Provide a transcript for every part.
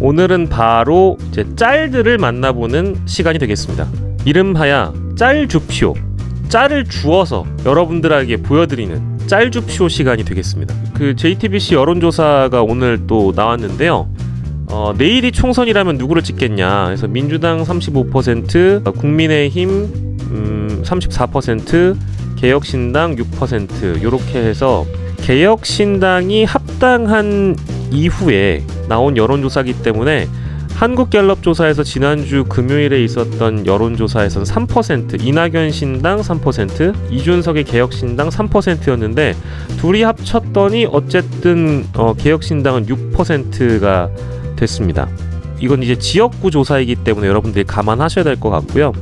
오늘은 바로 이제 짤들을 만나보는 시간이 되겠습니다. 이름하야 짤주표. 짤을 주어서 여러분들에게 보여드리는 짤주표 시간이 되겠습니다. 그 JTBC 여론조사가 오늘 또 나왔는데요. 어, 내일이 총선이라면 누구를 찍겠냐. 그래서 민주당 35%, 어, 국민의힘 음, 34%, 개혁신당 6% 이렇게 해서 개혁신당이 합당한 이후에 나온 여론조사기 때문에 한국갤럽 조사에서 지난주 금요일에 있었던 여론조사에서는 3% 이낙연 신당 3% 이준석의 개혁 신당 3%였는데 둘이 합쳤더니 어쨌든 어, 개혁 신당은 6%가 됐습니다. 이건 이제 지역구 조사이기 때문에 여러분들이 감안하셔야 될 것 같고요.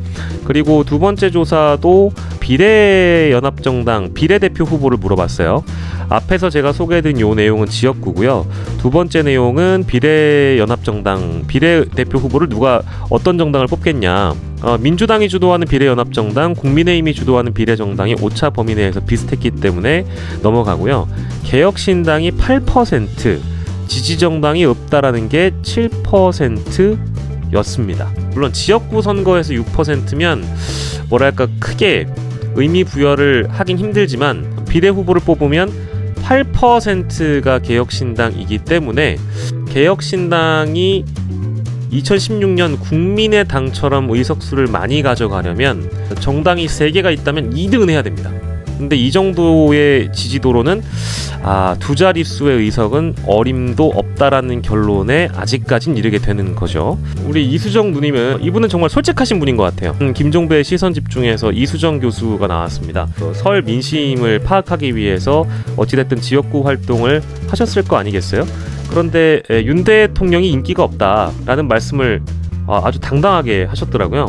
그리고 두 번째 조사도 비례연합정당 비례대표 후보를 물어봤어요. 앞에서 제가 소개해드린 요 내용은 지역구고요. 두 번째 내용은 비례연합정당 비례대표 후보를 누가 어떤 정당을 뽑겠냐. 어, 민주당이 주도하는 비례연합정당, 국민의힘이 주도하는 비례정당이 오차 범위 내에서 비슷했기 때문에 넘어가고요. 개혁신당이 8%, 지지정당이 없다라는 게 7%였습니다. 물론 지역구 선거에서 6%면 뭐랄까 크게 의미 부여를 하긴 힘들지만 비례 후보를 뽑으면 8%가 개혁신당이기 때문에 개혁신당이 2016년 국민의 당처럼 의석수를 많이 가져가려면 정당이 3개가 있다면 2등은 해야 됩니다. 근데 이 정도의 지지도로는 아, 두 자릿수의 의석은 어림도 없다라는 결론에 아직까진 이르게 되는 거죠. 우리 이수정 누님은 이분은 정말 솔직하신 분인 것 같아요. 음, 김종배의 시선 집중에서 이수정 교수가 나왔습니다. 어, 설 민심을 파악하기 위해서 어찌됐든 지역구 활동을 하셨을 거 아니겠어요? 그런데 에, 윤 대통령이 인기가 없다라는 말씀을 아, 아주 당당하게 하셨더라고요.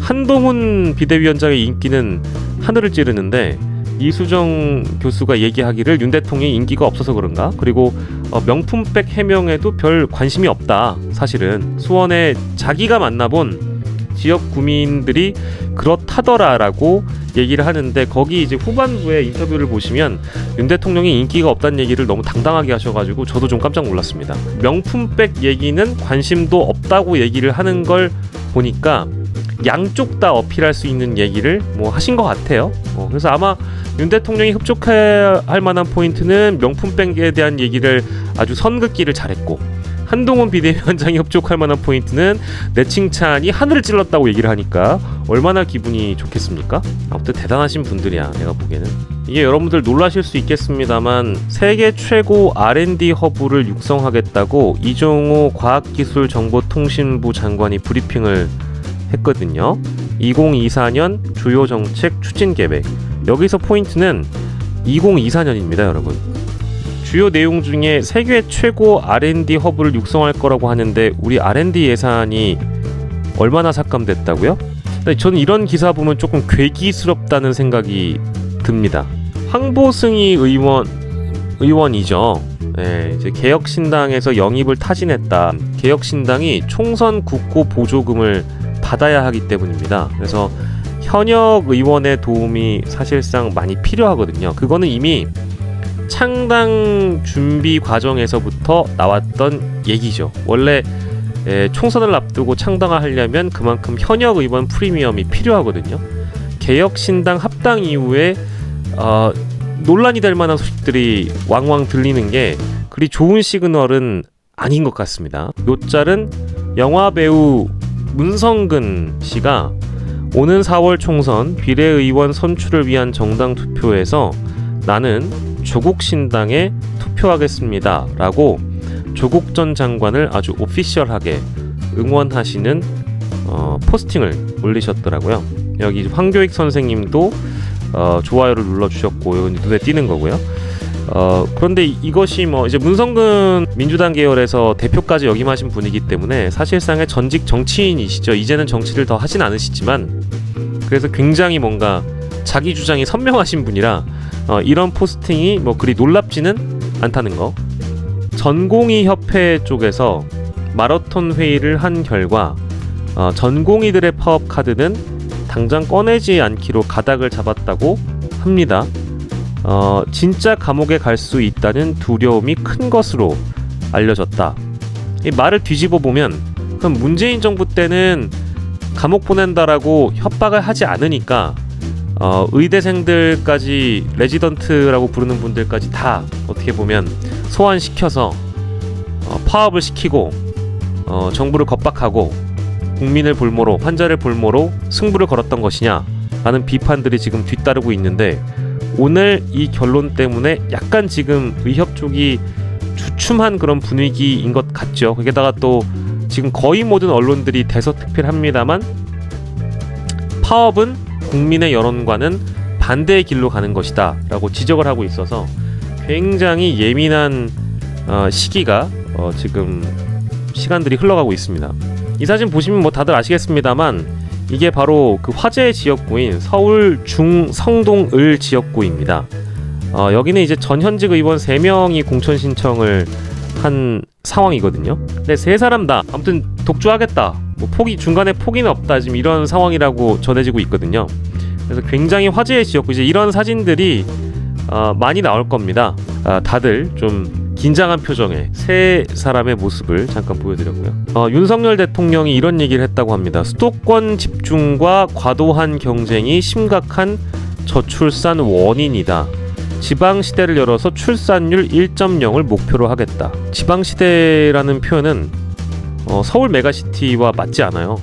한동훈 비대위원장의 인기는 하늘을 찌르는데 이수정 교수가 얘기하기를 윤 대통령이 인기가 없어서 그런가? 그리고 어, 명품백 해명에도 별 관심이 없다. 사실은 수원에 자기가 만나본 지역 구민들이 그렇다더라라고 얘기를 하는데 거기 이제 후반부에 인터뷰를 보시면 윤 대통령이 인기가 없다는 얘기를 너무 당당하게 하셔가지고 저도 좀 깜짝 놀랐습니다. 명품백 얘기는 관심도 없다고 얘기를 하는 걸 보니까 양쪽 다 어필할 수 있는 얘기를 뭐 하신 것 같아요. 어, 그래서 아마 윤 대통령이 흡족할 만한 포인트는 명품백에 대한 얘기를 아주 선긋기를 잘했고 한동훈 비대위원장이 흡족할 만한 포인트는 내 칭찬이 하늘을 찔렀다고 얘기를 하니까 얼마나 기분이 좋겠습니까? 아무튼 대단하신 분들이야 내가 보기에는 이게 여러분들 놀라실 수 있겠습니다만 세계 최고 R&D 허브를 육성하겠다고 이종호 과학기술정보통신부 장관이 브리핑을 했거든요. 2024년 주요 정책 추진 계획. 여기서 포인트는 2024년입니다, 여러분. 주요 내용 중에 세계 최고 R&D 허브를 육성할 거라고 하는데 우리 R&D 예산이 얼마나 삭감됐다고요? 저는 이런 기사 보면 조금 괴기스럽다는 생각이 듭니다. 황보승희 의원 의원이죠. 예, 이제 개혁신당에서 영입을 타진했다. 개혁신당이 총선 국고 보조금을 받아야 하기 때문입니다. 그래서 현역 의원의 도움이 사실상 많이 필요하거든요. 그거는 이미 창당 준비 과정에서부터 나왔던 얘기죠. 원래 에, 총선을 앞두고 창당을 하려면 그만큼 현역 의원 프리미엄이 필요하거든요. 개혁신당 합당 이후에 어, 논란이 될 만한 소식들이 왕왕 들리는 게 그리 좋은 시그널은 아닌 것 같습니다. 요 짤은 영화 배우 문성근 씨가 오는 4월 총선 비례의원 선출을 위한 정당 투표에서 나는 조국 신당에 투표하겠습니다. 라고 조국 전 장관을 아주 오피셜하게 응원하시는 어, 포스팅을 올리셨더라고요. 여기 황교익 선생님도 어, 좋아요를 눌러주셨고 눈에 띄는 거고요. 어, 그런데 이- 이것이 뭐 이제 문성근 민주당 계열에서 대표까지 역임하신 분이기 때문에 사실상의 전직 정치인이시죠. 이제는 정치를 더 하진 않으시지만 그래서 굉장히 뭔가 자기 주장이 선명하신 분이라 어, 이런 포스팅이 뭐 그리 놀랍지는 않다는 거. 전공의 협회 쪽에서 마라톤 회의를 한 결과 어, 전공의들의 파업 카드는 당장 꺼내지 않기로 가닥을 잡았다고 합니다. 어, 진짜 감옥에 갈 수 있다는 두려움이 큰 것으로 알려졌다. 이 말을 뒤집어 보면 그럼 문재인 정부 때는 감옥 보낸다라고 협박을 하지 않으니까 어, 의대생들까지 레지던트라고 부르는 분들까지 다 어떻게 보면 소환시켜서 어, 파업을 시키고 어, 정부를 겁박하고 국민을 볼모로 환자를 볼모로 승부를 걸었던 것이냐라는 비판들이 지금 뒤따르고 있는데 오늘 이 결론 때문에 약간 지금 의협 쪽이 주춤한 그런 분위기인 것 같죠. 거기다가 또 지금 거의 모든 언론들이 대서특필합니다만 파업은 국민의 여론과는 반대의 길로 가는 것이다라고 지적을 하고 있어서 굉장히 예민한 어, 시기가 어, 지금 시간들이 흘러가고 있습니다. 이 사진 보시면 뭐 다들 아시겠습니다만 이게 바로 그 화재 지역구인 서울 중성동을 지역구입니다. 어, 여기는 이제 전현직 의원 3명이 공천 신청을 한 상황이거든요. 근데 세 사람 다 아무튼 독주하겠다. 뭐 포기 중간에 포기는 없다. 지금 이런 상황이라고 전해지고 있거든요. 그래서 굉장히 화제의 지역구 이제 이런 사진들이 어, 많이 나올 겁니다. 아, 다들 좀 긴장한 표정의 세 사람의 모습을 잠깐 보여드렸고요. 어, 윤석열 대통령이 이런 얘기를 했다고 합니다. 수도권 집중과 과도한 경쟁이 심각한 저출산 원인이다. 지방 시대를 열어서 출산율 1.0을 목표로 하겠다. 지방 시대라는 표현은 어, 서울 메가시티와 맞지 않아요.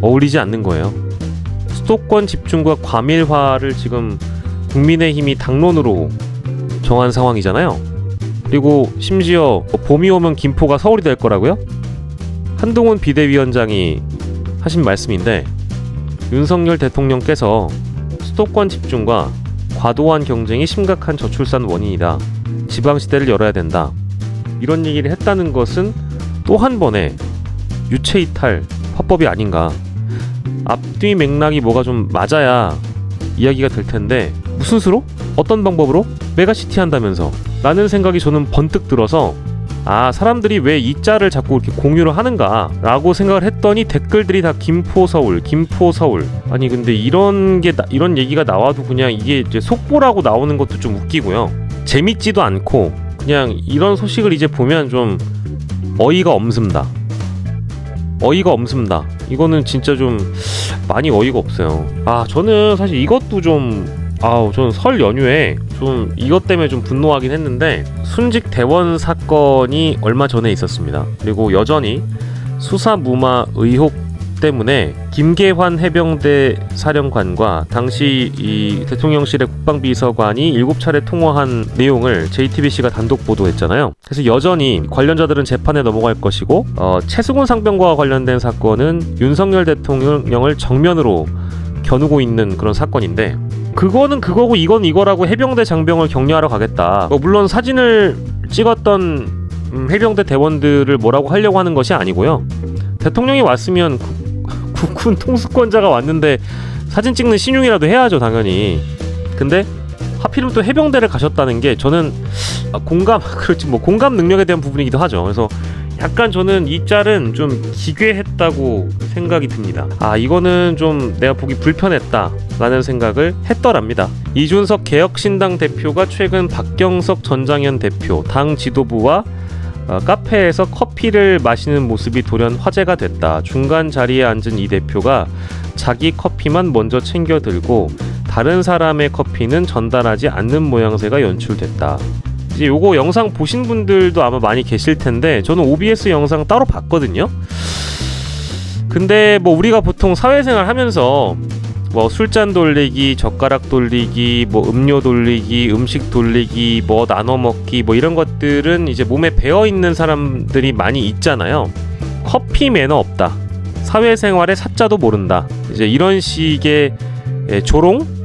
어울리지 않는 거예요. 수도권 집중과 과밀화를 지금 국민의힘이 당론으로 정한 상황이잖아요. 그리고 심지어 봄이 오면 김포가 서울이 될 거라고요? 한동훈 비대위원장이 하신 말씀인데 윤석열 대통령께서 수도권 집중과 과도한 경쟁이 심각한 저출산 원인이다. 지방 시대를 열어야 된다. 이런 얘기를 했다는 것은 또 한 번의 유체 이탈 화법이 아닌가. 앞뒤 맥락이 뭐가 좀 맞아야 이야기가 될 텐데 무슨 수로? 어떤 방법으로? 메가시티 한다면서 라는 생각이 저는 번뜩 들어서 아 사람들이 왜이 짤을 자꾸 이렇게 공유를 하는가? 라고 생각을 했더니 댓글들이 다 김포 서울 김포 서울. 아니 근데 이런 게 나- 이런 얘기가 나와도 그냥 이게 이제 속보라고 나오는 것도 좀 웃기고요. 재밌지도 않고 그냥 이런 소식을 이제 보면 좀 어이가 없습니다. 어이가 없습니다. 이거는 진짜 좀 많이 어이가 없어요. 아 저는 사실 이것도 좀 아우 저는 설 연휴에 좀 이것 때문에 좀 분노하긴 했는데 순직 대원 사건이 얼마 전에 있었습니다. 그리고 여전히 수사 무마 의혹 때문에 김계환 해병대 사령관과 당시 이 대통령실의 국방비서관이 일곱 차례 통화한 내용을 JTBC가 단독 보도했잖아요. 그래서 여전히 관련자들은 재판에 넘어갈 것이고 어, 최수근 상병과 관련된 사건은 윤석열 대통령을 정면으로 겨누고 있는 그런 사건인데 그거는 그거고 이건 이거라고 해병대 장병을 격려하러 가겠다. 뭐 물론 사진을 찍었던 음, 해병대 대원들을 뭐라고 하려고 하는 것이 아니고요. 대통령이 왔으면 국- 국군 통수권자가 왔는데 사진 찍는 신용이라도 해야죠 당연히. 근데 하필이면 또 해병대를 가셨다는 게 저는 아, 공감 그렇지 뭐 공감 능력에 대한 부분이기도 하죠. 그래서 약간 저는 이 짤은 좀 기괴했다고 생각이 듭니다. 아 이거는 좀 내가 보기 불편했다라는 생각을 했더랍니다. 이준석 개혁신당 대표가 최근 박경석 전장현 대표 당 지도부와 어, 카페에서 커피를 마시는 모습이 돌연 화제가 됐다. 중간 자리에 앉은 이 대표가 자기 커피만 먼저 챙겨 들고 다른 사람의 커피는 전달하지 않는 모양새가 연출됐다. 이제 요거 영상 보신 분들도 아마 많이 계실 텐데 저는 OBS 영상 따로 봤거든요. 근데 뭐 우리가 보통 사회생활 하면서 뭐 술잔 돌리기, 젓가락 돌리기, 뭐 음료 돌리기, 음식 돌리기, 뭐 나눠 먹기 뭐 이런 것들은 이제 몸에 배어 있는 사람들이 많이 있잖아요. 커피 매너 없다. 사회생활의 사자도 모른다. 이제 이런 식의 예, 조롱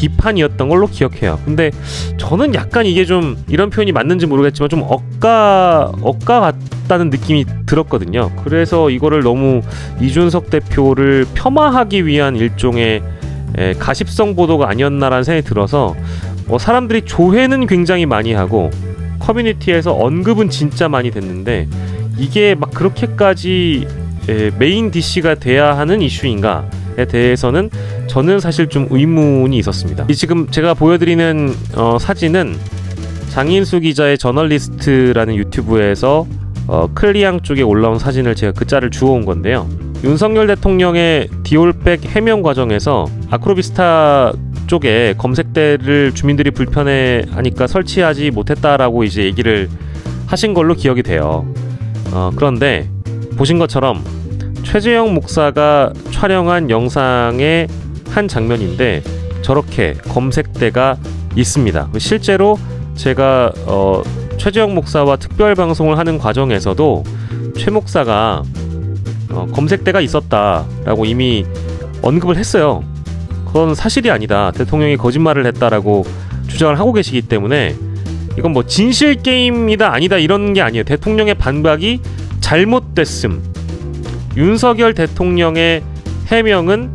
비판이었던 걸로 기억해요. 근데 저는 약간 이게 좀 이런 표현이 맞는지 모르겠지만 좀 억까 억까 같다는 느낌이 들었거든요. 그래서 이거를 너무 이준석 대표를 폄하하기 위한 일종의 에, 가십성 보도가 아니었나라는 생각이 들어서 어, 사람들이 조회는 굉장히 많이 하고 커뮤니티에서 언급은 진짜 많이 됐는데 이게 막 그렇게까지 에, 메인 DC가 돼야 하는 이슈인가에 대해서는 저는 사실 좀 의문이 있었습니다. 이 지금 제가 보여드리는 어, 사진은 장인수 기자의 저널리스트라는 유튜브에서 어, 클리앙 쪽에 올라온 사진을 제가 그 짤을 주워온 건데요. 윤석열 대통령의 디올백 해명 과정에서 아크로비스타 쪽에 검색대를 주민들이 불편해 하니까 설치하지 못했다라고 이제 얘기를 하신 걸로 기억이 돼요. 어, 그런데 보신 것처럼 최재형 목사가 촬영한 영상의 한 장면인데 저렇게 검색대가 있습니다. 실제로 제가 어, 최재형 목사와 특별 방송을 하는 과정에서도 최 목사가 어, 검색대가 있었다라고 이미 언급을 했어요. 그건 사실이 아니다. 대통령이 거짓말을 했다라고 주장을 하고 계시기 때문에 이건 뭐 진실 게임이다 아니다 이런 게 아니에요. 대통령의 반박이 잘못됐음. 윤석열 대통령의 해명은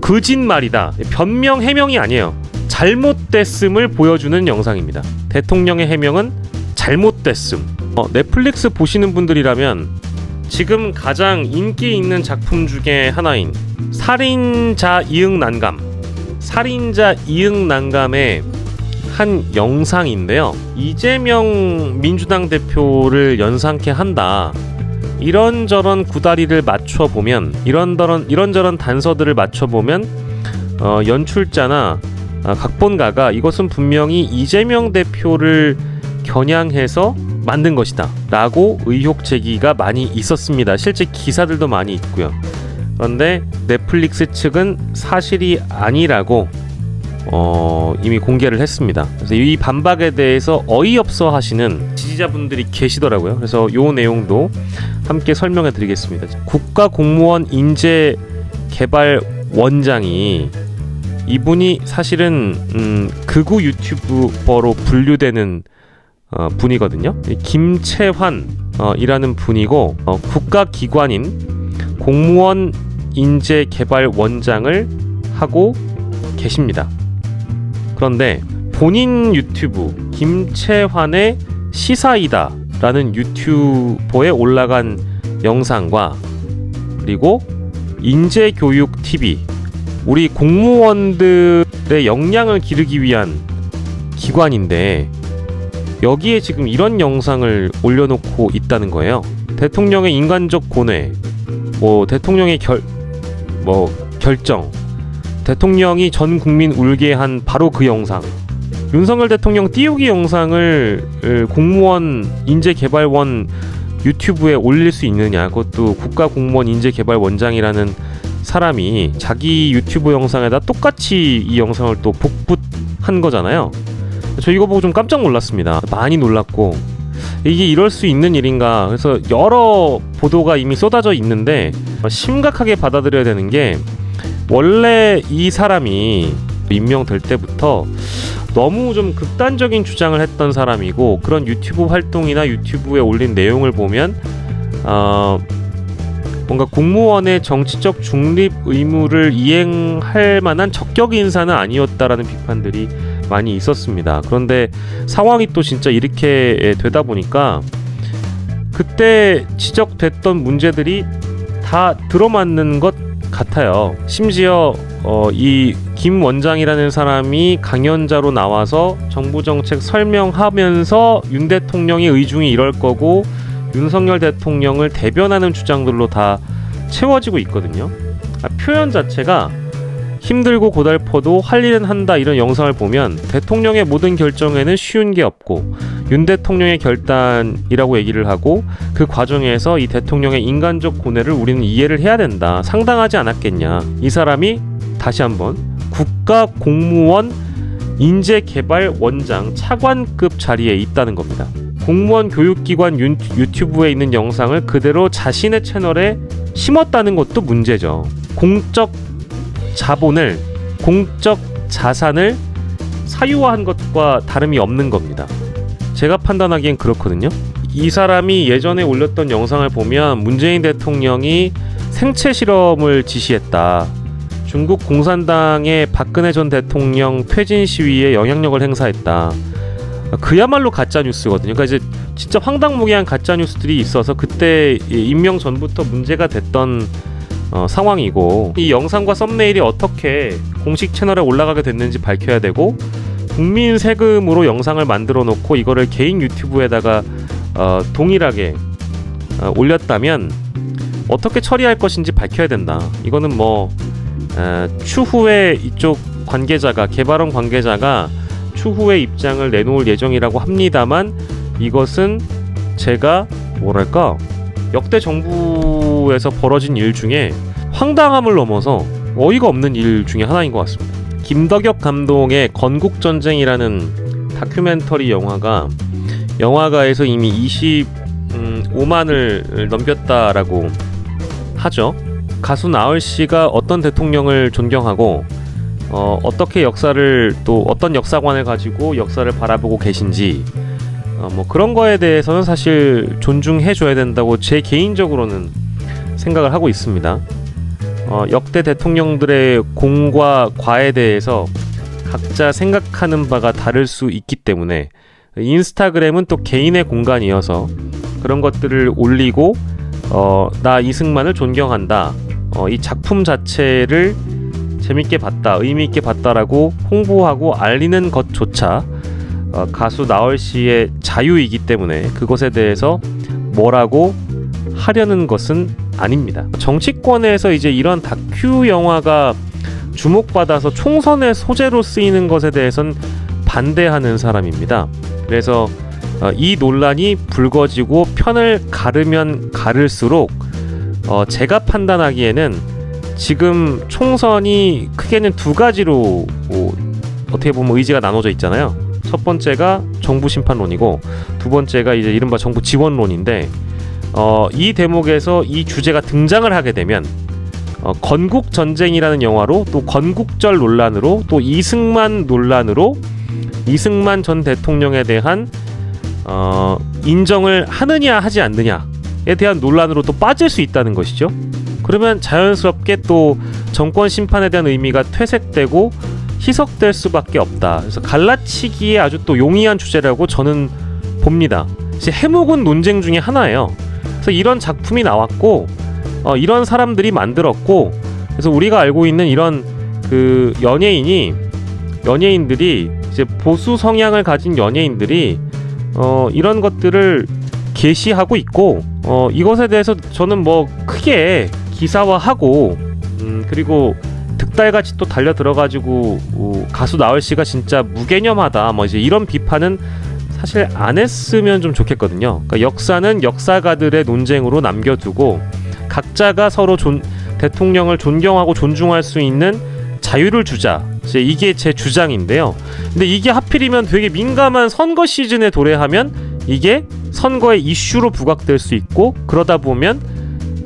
거짓말이다. 변명 해명이 아니에요. 잘못됐음을 보여주는 영상입니다. 대통령의 해명은 잘못됐음. 어, 넷플릭스 보시는 분들이라면 지금 가장 인기 있는 작품 중에 하나인 살인자 이응 난감. 살인자 이응 난감의 한 영상인데요. 이재명 민주당 대표를 연상케 한다. 이런저런 구다리를 맞춰 보면 이런저런 이런저런 단서들을 맞춰 보면 어, 연출자나 아, 각본가가 이것은 분명히 이재명 대표를 겨냥해서 만든 것이다 라고 의혹 제기가 많이 있었습니다. 실제 기사들도 많이 있고요. 그런데 넷플릭스 측은 사실이 아니라고 어, 이미 공개를 했습니다. 그래서 이 반박에 대해서 어이없어 하시는 지지자분들이 계시더라고요. 그래서 요 내용도 함께 설명해 드리겠습니다. 국가 공무원 인재 개발 원장이 이분이 사실은 음, 극우 유튜버로 분류되는 어, 분이거든요. 이 김채환 어, 이라는 분이고 어, 국가기관인 공무원 인재 개발 원장을 하고 계십니다. 그런데 본인 유튜브 김채환의 시사이다 라는 유튜버에 올라간 영상과 그리고 인재교육 TV 우리 공무원들의 역량을 기르기 위한 기관인데 여기에 지금 이런 영상을 올려놓고 있다는 거예요. 대통령의 인간적 고뇌, 뭐 대통령의 결, 뭐 결정, 대통령이 전 국민 울게 한 바로 그 영상. 윤석열 대통령 띄우기 영상을 으, 공무원 인재개발원 유튜브에 올릴 수 있느냐? 그것도 국가공무원 인재개발원장이라는 사람이 자기 유튜브 영상에다 똑같이 이 영상을 또 복붙한 거잖아요. 저 이거 보고 좀 깜짝 놀랐습니다. 많이 놀랐고 이게 이럴 수 있는 일인가? 그래서 여러 보도가 이미 쏟아져 있는데 심각하게 받아들여야 되는 게 원래 이 사람이 임명될 때부터 너무 좀 극단적인 주장을 했던 사람이고 그런 유튜브 활동이나 유튜브에 올린 내용을 보면 어 뭔가 공무원의 정치적 중립 의무를 이행할 만한 적격 인사는 아니었다라는 비판들이 많이 있었습니다. 그런데 상황이 또 진짜 이렇게 되다 보니까 그때 지적됐던 문제들이 다 들어맞는 것 같아요. 심지어 어, 이김 원장이라는 사람이 강연자로 나와서 정부 정책 설명하면서 윤 대통령의 의중이 이럴 거고 윤석열 대통령을 대변하는 주장들로 다 채워지고 있거든요. 아, 표현 자체가 힘들고 고달퍼도 할 일은 한다 이런 영상을 보면 대통령의 모든 결정에는 쉬운 게 없고 윤 대통령의 결단이라고 얘기를 하고 그 과정에서 이 대통령의 인간적 고뇌를 우리는 이해를 해야 된다. 상당하지 않았겠냐. 이 사람이 다시 한번 국가 공무원 인재개발원장 차관급 자리에 있다는 겁니다. 공무원 교육기관 유, 유튜브에 있는 영상을 그대로 자신의 채널에 심었다는 것도 문제죠. 공적 자본을 공적 자산을 사유화한 것과 다름이 없는 겁니다. 제가 판단하기엔 그렇거든요. 이 사람이 예전에 올렸던 영상을 보면 문재인 대통령이 생체 실험을 지시했다. 중국 공산당의 박근혜 전 대통령 퇴진 시위에 영향력을 행사했다. 그야말로 가짜 뉴스거든요. 그러니까 이제 진짜 황당무계한 가짜 뉴스들이 있어서 그때 임명 전부터 문제가 됐던 어, 상황이고 이 영상과 썸네일이 어떻게 공식 채널에 올라가게 됐는지 밝혀야 되고 국민 세금으로 영상을 만들어 놓고 이거를 개인 유튜브에다가 어, 동일하게 어, 올렸다면 어떻게 처리할 것인지 밝혀야 된다. 이거는 뭐 에, 추후에 이쪽 관계자가 개발원 관계자가 추후에 입장을 내놓을 예정이라고 합니다만 이것은 제가 뭐랄까 역대 정부 에서 벌어진 일 중에 황당함을 넘어서 어이가 없는 일 중에 하나인 것 같습니다. 김덕엽 감독의 건국전쟁이라는 다큐멘터리 영화가 영화가에서 이미 25만을 넘겼다라고 하죠. 가수 나얼 씨가 어떤 대통령을 존경하고 어, 어떻게 역사를 또 어떤 역사관을 가지고 역사를 바라보고 계신지 어, 뭐 그런 거에 대해서는 사실 존중해 줘야 된다고 제 개인적으로는 생각을 하고 있습니다. 어, 역대 대통령들의 공과 과에 대해서 각자 생각하는 바가 다를 수 있기 때문에 인스타그램은 또 개인의 공간이어서 그런 것들을 올리고 어, 나 이승만을 존경한다. 어, 이 작품 자체를 재밌게 봤다, 의미 있게 봤다라고 홍보하고 알리는 것조차 어, 가수 나얼 씨의 자유이기 때문에 그것에 대해서 뭐라고 하려는 것은 아닙니다. 정치권에서 이제 이런 다큐 영화가 주목받아서 총선의 소재로 쓰이는 것에 대해선 반대하는 사람입니다. 그래서 어, 이 논란이 불거지고 편을 가르면 가를수록 어, 제가 판단하기에는 지금 총선이 크게는 두 가지로 뭐, 어떻게 보면 의지가 나눠져 있잖아요. 첫 번째가 정부 심판론이고 두 번째가 이제 이른바 정부 지원론인데 어, 이 대목에서 이 주제가 등장을 하게 되면 어, 건국 전쟁이라는 영화로 또 건국절 논란으로 또 이승만 논란으로 이승만 전 대통령에 대한 어, 인정을 하느냐 하지 않느냐에 대한 논란으로 또 빠질 수 있다는 것이죠. 그러면 자연스럽게 또 정권 심판에 대한 의미가 퇴색되고 희석될 수밖에 없다. 그래서 갈라치기에 아주 또 용이한 주제라고 저는 봅니다. 해묵은 논쟁 중에 하나예요. 그래서 이런 작품이 나왔고 어, 이런 사람들이 만들었고 그래서 우리가 알고 있는 이런 그 연예인이 연예인들이 이제 보수 성향을 가진 연예인들이 어, 이런 것들을 게시하고 있고 어, 이것에 대해서 저는 뭐 크게 기사화하고 음, 그리고 득달같이 또 달려 들어가지고 어, 가수 나얼 씨가 진짜 무개념하다 뭐 이제 이런 비판은 사실 안 했으면 좀 좋겠거든요. 그러니까 역사는 역사가들의 논쟁으로 남겨두고 각자가 서로 존, 대통령을 존경하고 존중할 수 있는 자유를 주자. 이게 제 주장인데요. 근데 이게 하필이면 되게 민감한 선거 시즌에 도래하면 이게 선거의 이슈로 부각될 수 있고 그러다 보면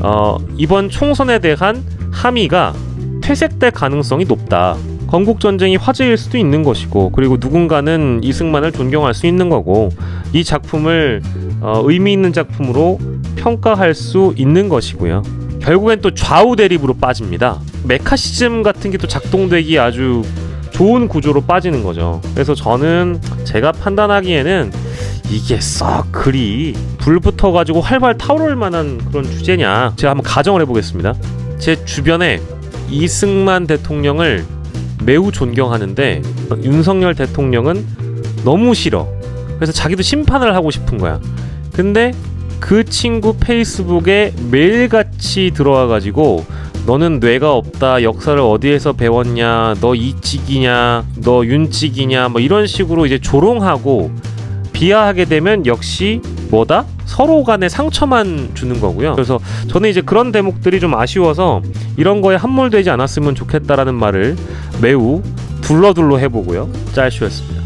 어, 이번 총선에 대한 함의가 퇴색될 가능성이 높다. 건국 전쟁이 화제일 수도 있는 것이고 그리고 누군가는 이승만을 존경할 수 있는 거고 이 작품을 어, 의미 있는 작품으로 평가할 수 있는 것이고요. 결국엔 또 좌우 대립으로 빠집니다. 메카시즘 같은 게 또 작동되기 아주 좋은 구조로 빠지는 거죠. 그래서 저는 제가 판단하기에는 이게 썩 그리 불 붙어가지고 활발 타오를 만한 그런 주제냐 제가 한번 가정을 해보겠습니다. 제 주변에 이승만 대통령을 매우 존경하는데 어, 윤석열 대통령은 너무 싫어. 그래서 자기도 심판을 하고 싶은 거야. 근데 그 친구 페이스북에 매일같이 들어와 가지고 너는 뇌가 없다. 역사를 어디에서 배웠냐? 너 이찍이냐? 너 윤찍이냐? 뭐 이런 식으로 이제 조롱하고 비하하게 되면 역시 뭐다? 서로 간에 상처만 주는 거고요. 그래서 저는 이제 그런 대목들이 좀 아쉬워서 이런 거에 함몰되지 않았으면 좋겠다라는 말을 매우 둘러둘러 해보고요. 짤쇼였습니다.